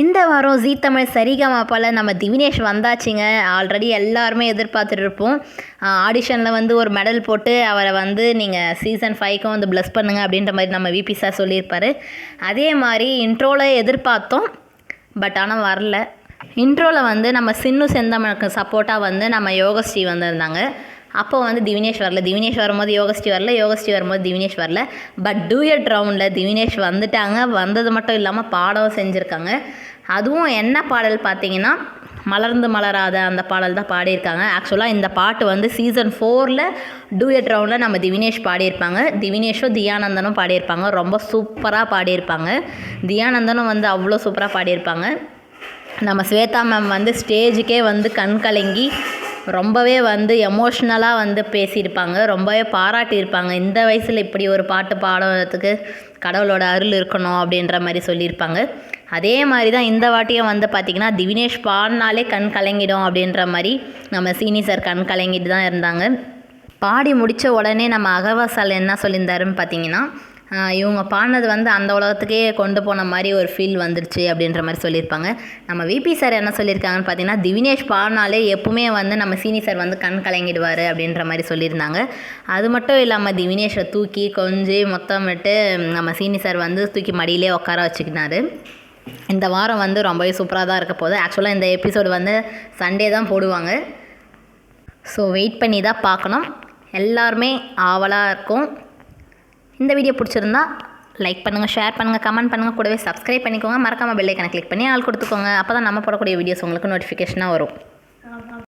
இந்த வாரம் ஜீ தமிழ் சரிகமாப்பால் நம்ம திவினேஷ் வந்தாச்சுங்க. ஆல்ரெடி எல்லாருமே எதிர்பார்த்துட்டு இருப்போம் ஆடிஷனில் வந்து ஒரு மெடல் போட்டு அவரை வந்து நீங்கள் சீசன் ஃபைவ்க்கும் வந்து ப்ளஸ் பண்ணுங்க அப்படின்ற மாதிரி நம்ம விபி சார் சொல்லியிருப்பாரு. அதே மாதிரி இன்ட்ரோவில் எதிர்பார்த்தோம் பட் ஆனால் வரல. இன்ட்ரோவில் வந்து நம்ம சின்னு செந்தமனுக்கு சப்போர்ட்டாக வந்து நம்ம யோகஸ்ரீ வந்திருந்தாங்க. அப்போ வந்து திவினேஷ் வரல. திவினேஷ் வரும்போது யோகஸ்ரீ வரல. யோகஸ்ரீ வரும்போது திவினேஷ் வரல. பட் டூயட் ரவுண்டில் திவினேஷ் வந்துட்டாங்க. வந்தது மட்டும் இல்லாமல் பாடவும் செஞ்சுருக்காங்க. அதுவும் என்ன பாடல் பார்த்தீங்கன்னா மலர்ந்து மலராத அந்த பாடல் தான் பாடியிருக்காங்க. ஆக்சுவலாக இந்த பாட்டு வந்து சீசன் ஃபோரில் டூயட் ரவுண்டில் நம்ம திவினேஷ் பாடியிருப்பாங்க. திவினேஷும் தியானந்தனும் பாடியிருப்பாங்க. ரொம்ப சூப்பராக பாடியிருப்பாங்க. தியானந்தனும் வந்து அவ்வளோ சூப்பராக பாடியிருப்பாங்க. நம்ம ஸ்வேதா மேம் வந்து ஸ்டேஜுக்கே வந்து கண் கலங்கி ரொம்பவே வந்து எமோஷ்னலாக வந்து பேசியிருப்பாங்க. ரொம்பவே பாராட்டியிருப்பாங்க. இந்த வயசில் இப்படி ஒரு பாட்டு பாடுறதுக்கு கடவுளோட அருள் இருக்கணும் அப்படின்ற மாதிரி சொல்லியிருப்பாங்க. அதே மாதிரி தான் இந்த வாட்டியும் வந்து பார்த்திங்கன்னா திவினேஷ் பாடினாலே கண் கலங்கிடும் அப்படின்ற மாதிரி நம்ம சீனி சார் கண் கலங்கிட்டு தான் இருந்தாங்க. பாடி முடித்த உடனே நம்ம அகவாசால் என்ன சொல்லியிருந்தாருன்னு பார்த்தீங்கன்னா இவங்க பாடினது வந்து அந்த உலகத்துக்கே கொண்டு போன மாதிரி ஒரு ஃபீல் வந்துருச்சு அப்படின்ற மாதிரி சொல்லியிருப்பாங்க. நம்ம விபி சார் என்ன சொல்லியிருக்காங்கன்னு பார்த்தீங்கன்னா திவினேஷ் பாடினாலே எப்பவுமே வந்து நம்ம சீனி சார் வந்து கண் கலங்கிடுவார் அப்படின்ற மாதிரி சொல்லியிருந்தாங்க. அது மட்டும் இல்லாமல் திவினேஷை தூக்கி கொஞ்சி மொத்தமிட்டு நம்ம சீனி சார் வந்து தூக்கி மடியிலே உட்கார வச்சுக்கினாரு. இந்த வாரம் வந்து ரொம்பவே சூப்பராக தான் இருக்க போகுது. ஆக்சுவலாக இந்த எபிசோடு வந்து சண்டே தான் போடுவாங்க. ஸோ வெயிட் பண்ணி தான் பார்க்கணும். எல்லாருமே ஆவலாக இருக்கும். இந்த வீடியோ பிடிச்சிருந்தா லைக் பண்ணுங்கள் ஷேர் பண்ணுங்கள் கமெண்ட் பண்ணுங்கள் கூடவே சப்ஸ்கிரைப் பண்ணிக்கோங்க. மறக்காமல் பெல்லைக்கனை கிளிக் பண்ணி ஆள் கொடுத்துக்கோங்க. அப்போ தான் நம்ம போடக்கூடிய வீடியோஸ் உங்களுக்கு நோட்டிஃபிகேஷனாக வரும்.